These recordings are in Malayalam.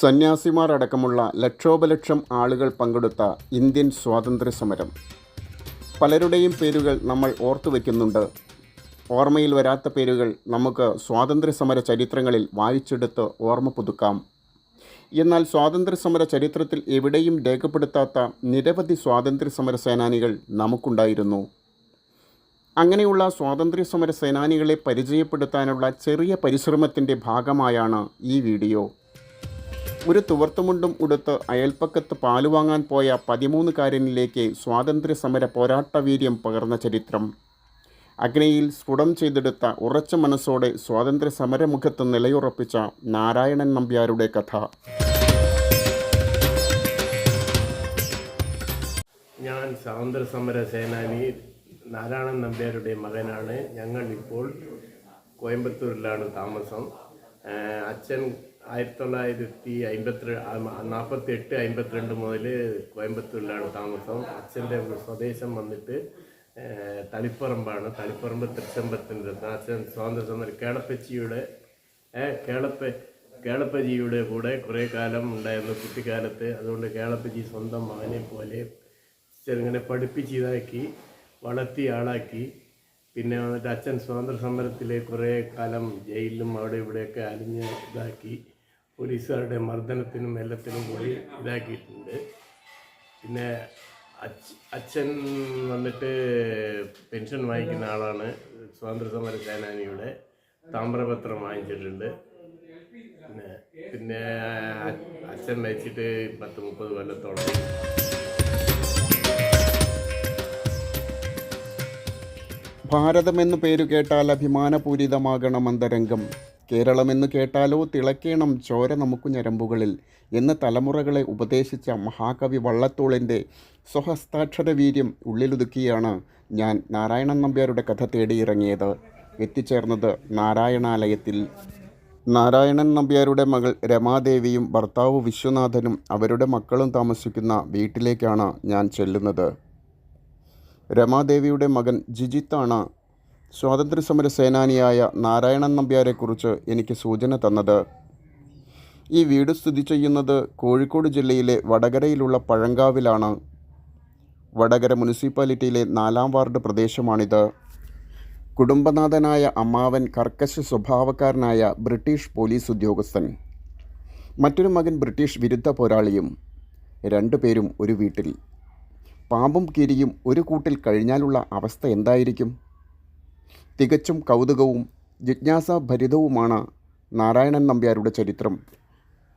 സന്യാസിമാർ അടക്കമുള്ള ലക്ഷോപലക്ഷം ആളുകൾ പങ്കെടുത്ത ഇന്ത്യൻ സ്വാതന്ത്ര്യ സമരം പലരുടെയും പേരുകൾ നമ്മൾ ഓർത്തു വയ്ക്കുന്നുണ്ട് ഓർമ്മയിൽ വരാത്ത പേരുകൾ നമുക്ക് സ്വാതന്ത്ര്യ സമര ചരിത്രങ്ങളിൽ വായിച്ചെടുത്ത് ഓർമ്മ പുതുക്കാം. എന്നാൽ സ്വാതന്ത്ര്യ സമര ചരിത്രത്തിൽ എവിടെയും രേഖപ്പെടുത്താത്ത നിരവധി സ്വാതന്ത്ര്യ സമര സേനാനികൾ നമുക്കുണ്ടായിരുന്നു. അങ്ങനെയുള്ള സ്വാതന്ത്ര്യ സമര സേനാനികളെ പരിചയപ്പെടുത്താനുള്ള ചെറിയ പരിശ്രമത്തിന്റെ ഭാഗമായാണ് ഈ വീഡിയോ. ഒരു തുവർത്തുമുണ്ടും ഉടുത്ത് അയൽപ്പക്കത്ത് പാൽ വാങ്ങാൻ പോയ പതിമൂന്നുകാരനിലേക്ക് സ്വാതന്ത്ര്യ സമര പോരാട്ടവീര്യം പകർന്ന ചരിത്രം. അഗ്നിയിൽ സ്ഫുടം ചെയ്തെടുത്ത ഉറച്ച മനസ്സോടെ സ്വാതന്ത്ര്യ സമരമുഖത്ത് നിലയുറപ്പിച്ച നാരായണൻ നമ്പ്യാരുടെ കഥ. ഞാൻ സ്വാതന്ത്ര്യസമര സേനാനി നാരായണൻ നമ്പ്യാരുടെ മകനാണ്. ഞങ്ങൾ ഇപ്പോൾ കോയമ്പത്തൂരിലാണ് താമസം. അച്ഛൻ ആയിരത്തി തൊള്ളായിരത്തി അമ്പത്തി നാൽപ്പത്തി എട്ട് അമ്പത്തിരണ്ട് മുതൽ കോയമ്പത്തൂരിലാണ് താമസം. അച്ഛന്റെ സ്വദേശം വന്നിട്ട് തളിപ്പറമ്പാണ്. തളിപ്പറമ്പ് തൃച്ചമ്പത്തിന്റെ അച്ഛൻ സ്വാതന്ത്ര്യ കേളപ്പച്ചിയുടെ കേളപ്പ കേളപ്പജിയുടെ കൂടെ കുറേ കാലം ഉണ്ടായിരുന്നു കുട്ടിക്കാലത്ത്. അതുകൊണ്ട് കേളപ്പജി സ്വന്തം മകനെ പോലെ ചെറുങ്ങനെ പഠിപ്പിച്ച് ഇതാക്കി വളർത്തി ആളാക്കി. പിന്നെ വന്നിട്ട് അച്ഛൻ സ്വാതന്ത്ര്യ സമരത്തിൽ കുറേ കാലം ജയിലിലും അവിടെ ഇവിടെയൊക്കെ അലിഞ്ഞ് ഇതാക്കി. പോലീസുകാരുടെ മർദ്ദനത്തിനും എല്ലാത്തിനും കൂടി ഇതാക്കിയിട്ടുണ്ട്. പിന്നെ അച്ഛ അച്ഛൻ വന്നിട്ട് പെൻഷൻ വാങ്ങിക്കുന്ന ആളാണ്. സ്വാതന്ത്ര്യ സമര സേനാനിയുടെ താമ്രപത്രം വാങ്ങിച്ചിട്ടുണ്ട്. പിന്നെ പിന്നെ അച്ഛൻ മരിച്ചിട്ട് പത്ത് മുപ്പത് കൊല്ലത്തോളം. ഭാരതമെന്ന് പേരു കേട്ടാൽ അഭിമാനപൂരിതമാകണം അന്തരംഗം. കേരളമെന്ന് കേട്ടാലോ തിളക്കേണം ചോര നമുക്കു ഞരമ്പുകളിൽ എന്ന് തലമുറകളെ ഉപദേശിച്ച മഹാകവി വള്ളത്തോളിന്റെ സ്വഹസ്താക്ഷര വീര്യം ഉള്ളിലൊതുക്കിയാണ് ഞാൻ നാരായണൻ നമ്പ്യാരുടെ കഥ തേടിയിറങ്ങിയത്. എത്തിച്ചേർന്നത് നാരായണാലയത്തിൽ. നാരായണൻ നമ്പ്യാരുടെ മകൾ രമാദേവിയും ഭർത്താവ് വിശ്വനാഥനും അവരുടെ മക്കളും താമസിക്കുന്ന വീട്ടിലേക്കാണ് ഞാൻ ചെല്ലുന്നത്. രമാദേവിയുടെ മകൻ ജിജിത്താണ് സ്വാതന്ത്ര്യസമര സേനാനിയായ നാരായണൻ നമ്പ്യാരെക്കുറിച്ച് എനിക്ക് സൂചന തന്നത്. ഈ വീട് സ്ഥിതി ചെയ്യുന്നത് കോഴിക്കോട് ജില്ലയിലെ വടകരയിലുള്ള പഴങ്കാവിലാണ്. വടകര മുനിസിപ്പാലിറ്റിയിലെ നാലാം വാർഡ് പ്രദേശമാണിത്. കുടുംബനാഥനായ അമ്മാവൻ കർക്കശ സ്വഭാവക്കാരനായ ബ്രിട്ടീഷ് പോലീസ് ഉദ്യോഗസ്ഥൻ. മറ്റൊരു മകൻ ബ്രിട്ടീഷ് വിരുദ്ധ പോരാളിയും. രണ്ടുപേരും ഒരു വീട്ടിൽ. പാമ്പും കിരിയും ഒരു കൂട്ടിൽ കഴിഞ്ഞാലുള്ള അവസ്ഥ എന്തായിരിക്കും? തികച്ചും കൗതുകവും ജിജ്ഞാസാഭരിതവുമാണ് നാരായണൻ നമ്പ്യാരുടെ ചരിത്രം.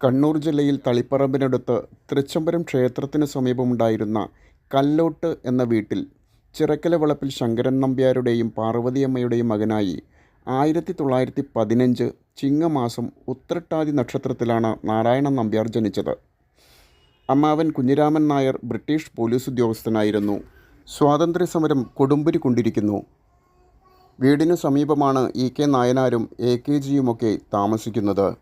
കണ്ണൂർ ജില്ലയിൽ തളിപ്പറമ്പിനടുത്ത് തൃച്ചംബരം ക്ഷേത്രത്തിന് സമീപമുണ്ടായിരുന്ന കല്ലോട്ട് എന്ന വീട്ടിൽ ചിറക്കല വളപ്പിൽ ശങ്കരൻ നമ്പ്യാരുടെയും പാർവതിയമ്മയുടെയും മകനായി ആയിരത്തി തൊള്ളായിരത്തി പതിനഞ്ച് ചിങ്ങമാസം ഉത്രട്ടാതി നക്ഷത്രത്തിലാണ് നാരായണൻ നമ്പ്യാർ ജനിച്ചത്. അമ്മാവൻ കുഞ്ഞിരാമൻ നായർ ബ്രിട്ടീഷ് പോലീസ് ഉദ്യോഗസ്ഥനായിരുന്നു സ്വാതന്ത്ര്യ സമരം കൊടുമ്പിരി കൊണ്ടിരിക്കുന്നു. വീടിനു സമീപമാണ് ഇ കെ നായനാരും എ കെ ജിയുമൊക്കെ താമസിക്കുന്നത്.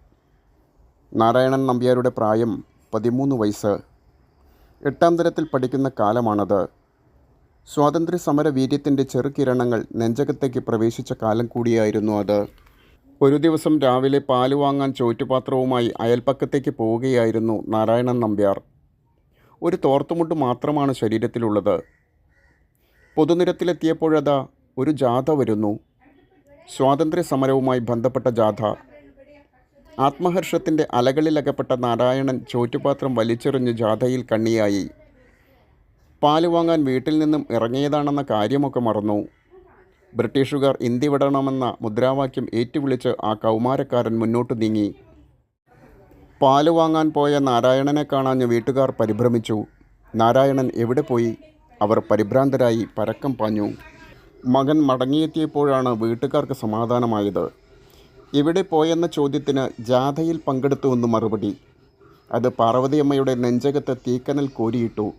നാരായണൻ നമ്പ്യാരുടെ പ്രായം പതിമൂന്ന് വയസ്സ്. എട്ടാം തരത്തിൽ പഠിക്കുന്ന കാലമാണത്. സ്വാതന്ത്ര്യ സമര വീര്യത്തിന്റെ ചെറുകിരണങ്ങൾ നെഞ്ചകത്തേക്ക് പ്രവേശിച്ച കാലം കൂടിയായിരുന്നു അത്. ഒരു ദിവസം രാവിലെ പാൽ വാങ്ങാൻ ചോറ്റുപാത്രവുമായി അയൽപ്പക്കത്തേക്ക് പോവുകയായിരുന്നു നാരായണൻ നമ്പ്യാർ. ഒരു തോർത്തുമുട്ട് മാത്രമാണ് ശരീരത്തിലുള്ളത്. പൊതുനിരത്തിലെത്തിയപ്പോഴതാ ഒരു ജാഥ വരുന്നു. സ്വാതന്ത്ര്യ സമരവുമായി ബന്ധപ്പെട്ട ജാഥ. ആത്മഹർഷത്തിന്റെ അലകളിലകപ്പെട്ട നാരായണൻ ചോറ്റുപാത്രം വലിച്ചെറിഞ്ഞ് ജാഥയിൽ കണ്ണിയായി. പാൽ വാങ്ങാൻ വീട്ടിൽ നിന്നും ഇറങ്ങിയതാണെന്ന കാര്യമൊക്കെ മറന്നു. ബ്രിട്ടീഷുകാർ ഇന്ത്യ വിടണമെന്ന മുദ്രാവാക്യം ഏറ്റുവിളിച്ച് ആ കൗമാരക്കാരൻ മുന്നോട്ട് നീങ്ങി. പാൽ വാങ്ങാൻ പോയ നാരായണനെ കാണാഞ്ഞ് വീട്ടുകാർ പരിഭ്രമിച്ചു. നാരായണൻ എവിടെ പോയി? അവർ പരിഭ്രാന്തരായി പരക്കം പാഞ്ഞു. മകൻ മടങ്ങിയെത്തിയപ്പോഴാണ് വീട്ടുകാർക്ക് സമാധാനമായത്. എവിടെ പോയെന്ന ചോദ്യത്തിന് ജാഥയിൽ പങ്കെടുത്തുവെന്ന് മറുപടി. അത് പാർവതിയമ്മയുടെ നെഞ്ചകത്ത് തീക്കനൽ കോരിയിട്ടു.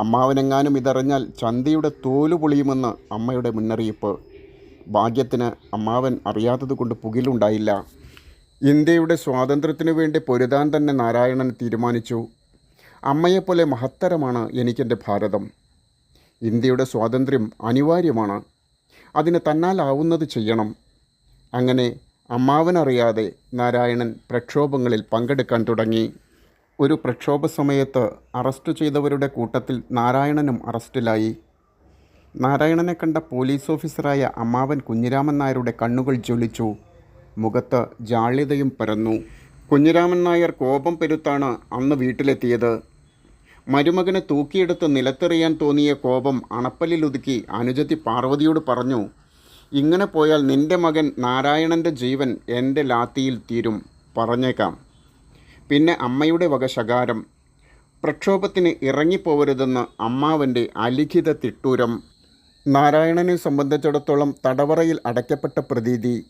അമ്മാവനെങ്ങാനും ഇതറിഞ്ഞാൽ ചന്തിയുടെ തോലു പൊളിയുമെന്ന് അമ്മയുടെ മുന്നറിയിപ്പ്. ഭാഗ്യത്തിന് അമ്മാവൻ അറിയാത്തതുകൊണ്ട് പുകിലുണ്ടായില്ല. ഇന്ത്യയുടെ സ്വാതന്ത്ര്യത്തിനു വേണ്ടി പൊരുതാൻ തന്നെ നാരായണൻ തീരുമാനിച്ചു. അമ്മയെപ്പോലെ മഹത്തരമാണ് എനിക്കെന്റെ ഭാരതം. ഇന്ത്യയുടെ സ്വാതന്ത്ര്യം അനിവാര്യമാണ്. അതിന് തന്നാലാവുന്നത് ചെയ്യണം. അങ്ങനെ അമ്മാവനറിയാതെ നാരായണൻ പ്രക്ഷോഭങ്ങളിൽ പങ്കെടുക്കാൻ തുടങ്ങി. ഒരു പ്രക്ഷോഭ സമയത്ത് അറസ്റ്റ് ചെയ്തവരുടെ കൂട്ടത്തിൽ നാരായണനും അറസ്റ്റിലായി. നാരായണനെ കണ്ട പോലീസ് ഓഫീസറായ അമ്മാവൻ കുഞ്ഞിരാമൻ നായരുടെ കണ്ണുകൾ ജ്വലിച്ചു. മുഖത്ത് ജാള്യതയും പരന്നു. കുഞ്ഞിരാമൻ നായർ കോപം പെരുത്താണ് അന്ന് വീട്ടിലെത്തിയത്. മരുമകനെ തൂക്കിയെടുത്ത് നിലത്തെറിയാൻ തോന്നിയ കോപം അണപ്പല്ലിലൊതുക്കി അനുജത്തി പാർവതിയോട് പറഞ്ഞു ഇങ്ങനെ പോയാൽ നിന്റെ മകൻ നാരായണന്റെ ജീവൻ എന്റെ ലാത്തിയിൽ തീരും പറഞ്ഞേക്കാം. പിന്നെ അമ്മയുടെ വക ശകാരം പ്രക്ഷോഭത്തിന് ഇറങ്ങിപ്പോവരുതെന്ന് അമ്മാവന്റെ അലിഖിത തിട്ടൂരം നാരായണനെ സംബന്ധിച്ചിടത്തോളം തടവറയിൽ അടയ്ക്കപ്പെട്ട പ്രതീതി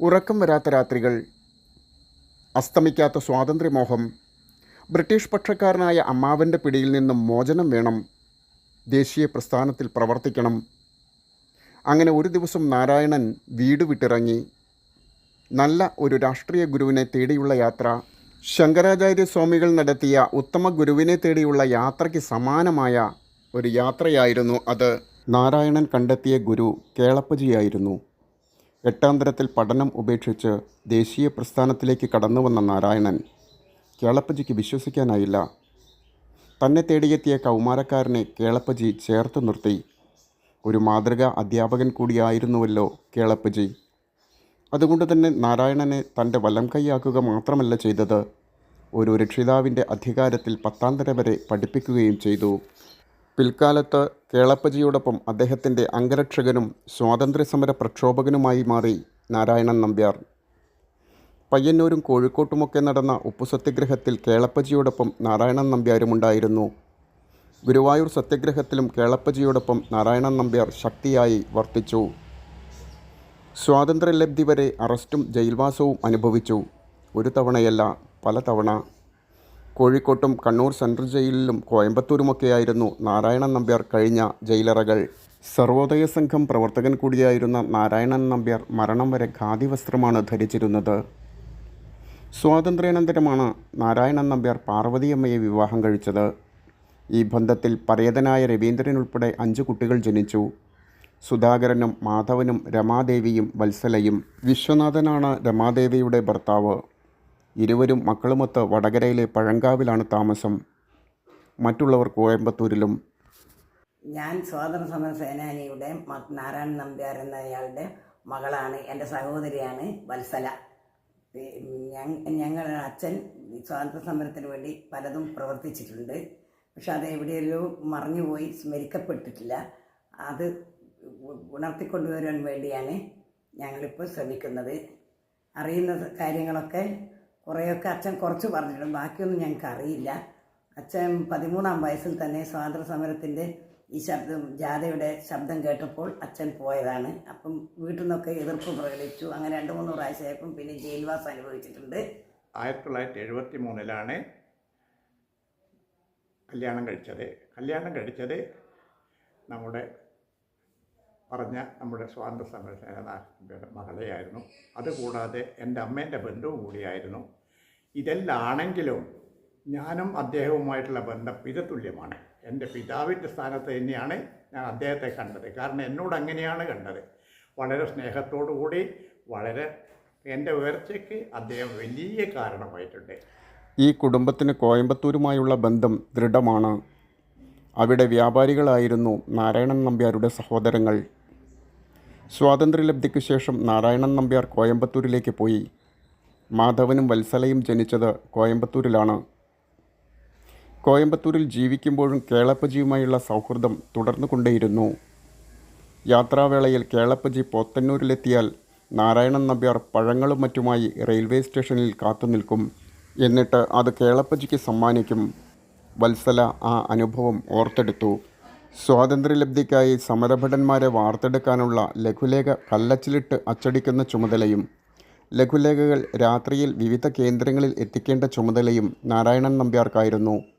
ഉറക്കം വരാത്ത രാത്രികൾ അസ്തമിക്കാത്ത സ്വാതന്ത്ര്യമോഹം ബ്രിട്ടീഷ് പക്ഷക്കാരനായ അമ്മാവന്റെ പിടിയിൽ നിന്നും മോചനം വേണം. ദേശീയ പ്രസ്ഥാനത്തിൽ പ്രവർത്തിക്കണം. അങ്ങനെ ഒരു ദിവസം നാരായണൻ വീട് വിട്ടിറങ്ങി. നല്ല ഒരു രാഷ്ട്രീയ ഗുരുവിനെ തേടിയുള്ള യാത്ര. ശങ്കരാചാര്യ സ്വാമികൾ നടത്തിയ ഉത്തമ ഗുരുവിനെ തേടിയുള്ള യാത്രയ്ക്ക് സമാനമായ ഒരു യാത്രയായിരുന്നു അത്. നാരായണൻ കണ്ടെത്തിയ ഗുരു കേളപ്പജിയായിരുന്നു. എട്ടാം തരത്തിൽ പഠനം ഉപേക്ഷിച്ച് ദേശീയ പ്രസ്ഥാനത്തിലേക്ക് കടന്നു വന്ന നാരായണൻ കേളപ്പജിക്ക് വിശ്വസിക്കാനായില്ല. തന്നെ തേടിയെത്തിയ കൗമാരക്കാരനെ കേളപ്പജി ചേർത്ത് നിർത്തി. ഒരു മാതൃകാ അധ്യാപകൻ കൂടിയായിരുന്നുവല്ലോ കേളപ്പജി. അതുകൊണ്ട് തന്നെ നാരായണനെ തന്റെ വലം കൈയാക്കുക മാത്രമല്ല ചെയ്തത്. ഒരു രക്ഷിതാവിന്റെ അധികാരത്തിൽ പത്താം തര വരെ പഠിപ്പിക്കുകയും ചെയ്തു. പിൽക്കാലത്ത് കേളപ്പജിയോടൊപ്പം അദ്ദേഹത്തിന്റെ അംഗരക്ഷകനും സ്വാതന്ത്ര്യസമര പ്രക്ഷോഭകനുമായി മാറി നാരായണൻ നമ്പ്യാർ. പയ്യന്നൂരും കോഴിക്കോട്ടുമൊക്കെ നടന്ന ഉപ്പു സത്യഗ്രഹത്തിൽ കേളപ്പജിയോടൊപ്പം നാരായണൻ നമ്പ്യാരുമുണ്ടായിരുന്നു. ഗുരുവായൂർ സത്യഗ്രഹത്തിലും കേളപ്പജിയോടൊപ്പം നാരായണൻ നമ്പ്യാർ ശക്തിയായി വർത്തിച്ചു. സ്വാതന്ത്ര്യലബ്ധി വരെ അറസ്റ്റും ജയിൽവാസവും അനുഭവിച്ചു. ഒരു തവണയല്ല പല തവണ. കോഴിക്കോട്ടും കണ്ണൂർ സെൻട്രൽ ജയിലിലും കോയമ്പത്തൂരുമൊക്കെയായിരുന്നു നാരായണൻ നമ്പ്യാർ കഴിഞ്ഞ ജയിലറകൾ. സർവോദയ സംഘം പ്രവർത്തകൻ കൂടിയായിരുന്ന നാരായണൻ നമ്പ്യാർ മരണം വരെ ഖാദി വസ്ത്രമാണ് ധരിച്ചിരുന്നത്. സ്വാതന്ത്ര്യാനന്തരമാണ് നാരായണൻ നമ്പ്യാർ പാർവതിയമ്മയെ വിവാഹം കഴിച്ചത്. ഈ ബന്ധത്തിൽ പരേതനായ രവീന്ദ്രൻ ഉൾപ്പെടെ അഞ്ച് കുട്ടികൾ ജനിച്ചു. സുധാകരനും മാധവനും രമാദേവിയും വത്സലയും വിശ്വനാഥനാണ് രമാദേവിയുടെ ഭർത്താവ്. ഇരുവരും മക്കളുമൊത്ത് വടകരയിലെ പഴങ്കാവിലാണ് താമസം. മറ്റുള്ളവർ കോയമ്പത്തൂരിലും. ഞാൻ സ്വാതന്ത്ര്യ സമര സേനാനിയുടെ നാരായണൻ നമ്പ്യാർ എന്നയാളുടെ മകളാണ്. എന്റെ സഹോദരിയാണ് വത്സല. പി- ഞങ്ങ- ഞങ്ങളുടെ അച്ഛൻ സ്വാതന്ത്ര്യ സമരത്തിന് വേണ്ടി പലതും പ്രവർത്തിച്ചിട്ടുണ്ട്. പക്ഷെ അത് എവിടെയെല്ലോ മറിഞ്ഞുപോയി സ്മരിക്കപ്പെട്ടിട്ടില്ല. അത് ഉണർത്തിക്കൊണ്ടുവരാൻ വേണ്ടിയാണ് ഞങ്ങളിപ്പോൾ ശ്രമിക്കുന്നത്. അറിയുന്ന കാര്യങ്ങളൊക്കെ കുറേയൊക്കെ അച്ഛൻ കുറച്ച് പറഞ്ഞിട്ടുണ്ട്. ബാക്കിയൊന്നും ഞങ്ങൾക്ക് അറിയില്ല അച്ഛൻ പതിമൂന്നാം വയസ്സിൽ തന്നെ സ്വാതന്ത്ര്യ സമരത്തിന്റെ ഈ ശബ്ദം ജാഥയുടെ ശബ്ദം കേട്ടപ്പോൾ അച്ഛൻ പോയതാണ്. അപ്പം വീട്ടിൽ നിന്നൊക്കെ എതിർപ്പ് പ്രകടിച്ചു അങ്ങനെ രണ്ട് മൂന്ന് പ്രാവശ്യമായപ്പം പിന്നെ ജയിൽവാസം അനുഭവിച്ചിട്ടുണ്ട്. ആയിരത്തി തൊള്ളായിരത്തി എഴുപത്തി മൂന്നിലാണ് കല്യാണം കഴിച്ചത്. കല്യാണം കഴിച്ചത് നമ്മുടെ പറഞ്ഞ നമ്മുടെ സ്വാതന്ത്ര്യ സമര സേനാനിയുടെ മകളെയായിരുന്നു. അതുകൂടാതെ എന്റെ അമ്മേന്റെ ബന്ധുവും കൂടിയായിരുന്നു. ഇതെല്ലാണെങ്കിലും ഞാനും അദ്ദേഹവുമായിട്ടുള്ള ബന്ധം പിതതുല്യമാണ് എന്റെ പിതാവിന്റെ സ്ഥാനത്ത് തന്നെയാണ് ഞാൻ അദ്ദേഹത്തെ കണ്ടത്. കാരണം എന്നോട് അങ്ങനെയാണ് കണ്ടത്. വളരെ സ്നേഹത്തോടു കൂടി വളരെ എന്റെ ഉയർച്ചയ്ക്ക് അദ്ദേഹം വലിയ കാരണമായിട്ടുണ്ട്. ഈ കുടുംബത്തിന് കോയമ്പത്തൂരുമായുള്ള ബന്ധം ദൃഢമാണ്. അവിടെ വ്യാപാരികളായിരുന്നു നാരായണൻ നമ്പ്യാരുടെ സഹോദരങ്ങൾ. സ്വാതന്ത്ര്യലബ്ധിക്ക് ശേഷം നാരായണൻ നമ്പ്യാർ കോയമ്പത്തൂരിലേക്ക് പോയി. മാധവനും വത്സലയും ജനിച്ചത് കോയമ്പത്തൂരിലാണ്. കോയമ്പത്തൂരിൽ ജീവിക്കുമ്പോഴും കേളപ്പജിയുമായുള്ള സൗഹൃദം തുടർന്നു കൊണ്ടേയിരുന്നു യാത്രാവേളയിൽ കേളപ്പജി പോത്തന്നൂരിലെത്തിയാൽ നാരായണൻ നമ്പ്യാർ പഴങ്ങളും മറ്റുമായി റെയിൽവേ സ്റ്റേഷനിൽ കാത്തു നിൽക്കും. എന്നിട്ട് അത് കേളപ്പജിക്ക് സമ്മാനിക്കും. വത്സല ആ അനുഭവം ഓർത്തെടുത്തു. സ്വാതന്ത്ര്യലബ്ധിക്കായി സമരഭടന്മാരെ വാർത്തെടുക്കാനുള്ള ലഘുലേഖ കല്ലച്ചിലിട്ട് അച്ചടിക്കുന്ന ചുമതലയും ലഘുലേഖകൾ രാത്രിയിൽ വിവിധ കേന്ദ്രങ്ങളിൽ എത്തിക്കേണ്ട ചുമതലയും നാരായണൻ നമ്പ്യാർക്കായിരുന്നു.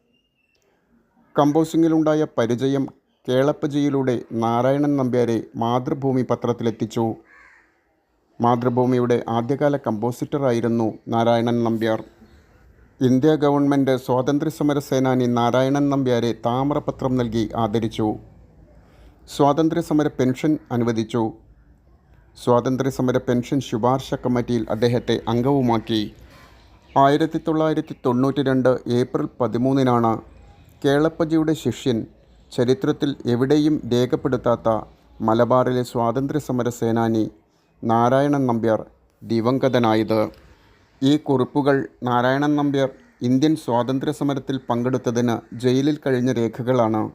കമ്പോസിങ്ങിലുണ്ടായ പരിചയം കേളപ്പജിയിലൂടെ നാരായണൻ നമ്പ്യാരെ മാതൃഭൂമി പത്രത്തിലെത്തിച്ചു. മാതൃഭൂമിയുടെ ആദ്യകാല കമ്പോസിറ്ററായിരുന്നു നാരായണൻ നമ്പ്യാർ. ഇന്ത്യ ഗവൺമെന്റ് സ്വാതന്ത്ര്യസമര സേനാനി നാരായണൻ നമ്പ്യാരെ താമ്രപത്രം നൽകി ആദരിച്ചു. സ്വാതന്ത്ര്യസമര പെൻഷൻ അനുവദിച്ചു. സ്വാതന്ത്ര്യസമര പെൻഷൻ ശുപാർശ കമ്മിറ്റിയിൽ അദ്ദേഹത്തെ അംഗവുമാക്കി. ആയിരത്തി തൊള്ളായിരത്തി തൊണ്ണൂറ്റി രണ്ട് ഏപ്രിൽ പതിമൂന്നിനാണ് കേളപ്പജിയുടെ ശിഷ്യൻ ചരിത്രത്തിൽ എവിടെയും രേഖപ്പെടുത്താത്ത മലബാറിലെ സ്വാതന്ത്ര്യസമര സേനാനി നാരായണൻ നമ്പ്യാർ ദിവംഗതനായത്. ഈ കുറിപ്പുകൾ നാരായണൻ നമ്പ്യാർ ഇന്ത്യൻ സ്വാതന്ത്ര്യസമരത്തിൽ പങ്കെടുത്തതിന് ജയിലിൽ കഴിഞ്ഞ രേഖകളാണ്.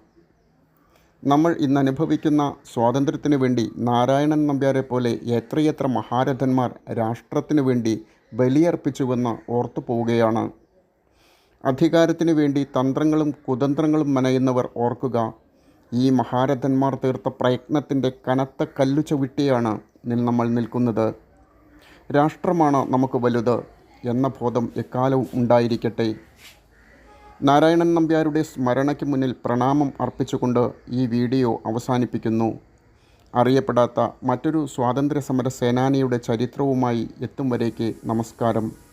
നമ്മൾ ഇന്ന് അനുഭവിക്കുന്ന സ്വാതന്ത്ര്യത്തിനു വേണ്ടി നാരായണൻ നമ്പ്യാരെ പോലെ എത്രയെത്ര മഹാരഥന്മാർ രാഷ്ട്രത്തിനു വേണ്ടി ബലിയർപ്പിച്ചുവെന്ന് ഓർത്തു പോവുകയാണ് അധികാരത്തിനു വേണ്ടി തന്ത്രങ്ങളും കുതന്ത്രങ്ങളും മനയുന്നവർ ഓർക്കുക ഈ മഹാരഥന്മാർ തീർത്ത പ്രയത്നത്തിന്റെ കനത്ത കല്ലു ചവിട്ടിയാണ് നമ്മൾ നിൽക്കുന്നത്. രാഷ്ട്രമാണ് നമുക്ക് വലുത് എന്ന ബോധം എക്കാലവും ഉണ്ടായിരിക്കട്ടെ. നാരായണൻ നമ്പ്യാരുടെ സ്മരണയ്ക്ക് മുന്നിൽ പ്രണാമം അർപ്പിച്ചുകൊണ്ട് ഈ വീഡിയോ അവസാനിപ്പിക്കുന്നു. അറിയപ്പെടാത്ത മറ്റൊരു സ്വാതന്ത്ര്യ സമര സേനാനിയുടെ ചരിത്രവുമായി എത്തും വരേക്ക് നമസ്കാരം.